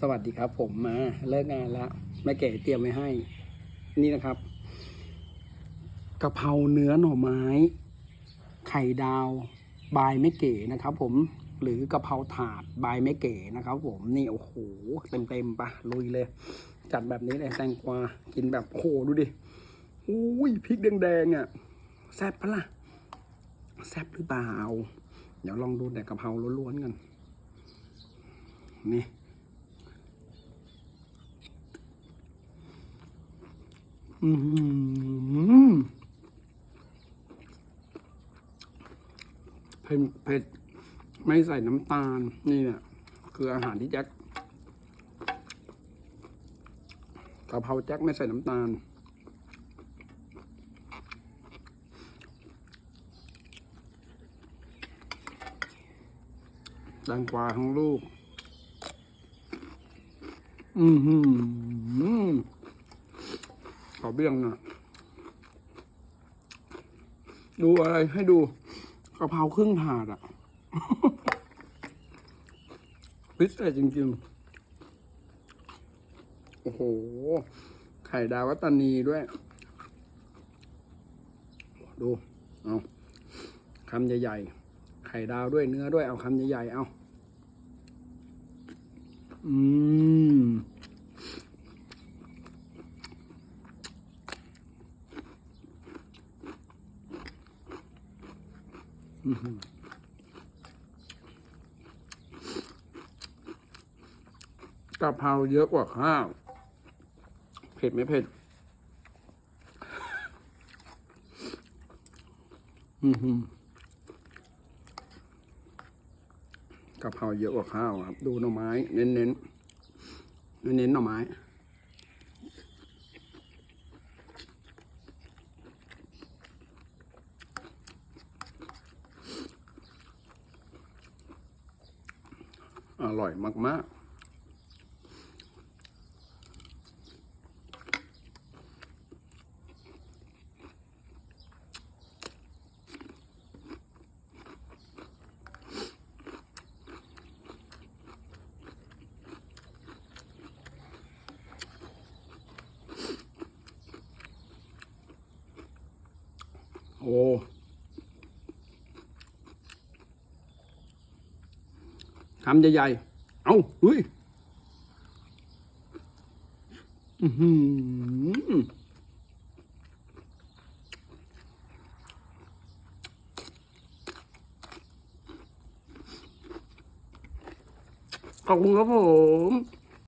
สวัสดีครับผมมาเลิกงานแล้วแม่เก๋เตรียมไว้ให้ นี่นะครับกะเพราเนื้อหน่อไม้ ไข่ดาวบายแม่เก๋นะครับ ผมหรือกะเพราถาดบายแม่เก๋นะครับ ผมนี่โอ้โหเต็มเต็มๆปะลุยเลย จัดแบบนี้เลยแตงกวากินแบบโหดูดิอุ้ยพริกแดงๆอะแซ่บปะล่ะแซ่บหรือเปล่า เดี๋ยวลองดูแต่กะเพราล้วนๆกันนี่ อืมเผ็ดเผ็ดไม่ใส่น้ำตาล นี่เนี่ย คืออาหารที่แจ็คกะเพราแจ็คไม่ใส่น้ำตาลแตงกว่าทั้งลูก อือ หือขอเบี้ยงนะดูอะไรให้ดูกะเพราครึ่งถาดอะพิเศษจริงๆ โอ้โห ไข่ดาววัตตานีด้วย ดู เอาคำใหญ่ๆ ไข่ดาวด้วยเนื้อด้วย เอาคำใหญ่ๆ เอา อืม อื้อหือ กะเพราเยอะกว่าข้าว เผ็ดไหมเผ็ด อือหือกะเพราเยอะกว่าข้าวครับ ดูหน่อไม้ เน้นเน้นเน้นเน้นหน่อไม้ อร่อยมากๆโอ้ คำใหญ่ๆ เอาอุ้ยขอบคุณครับผม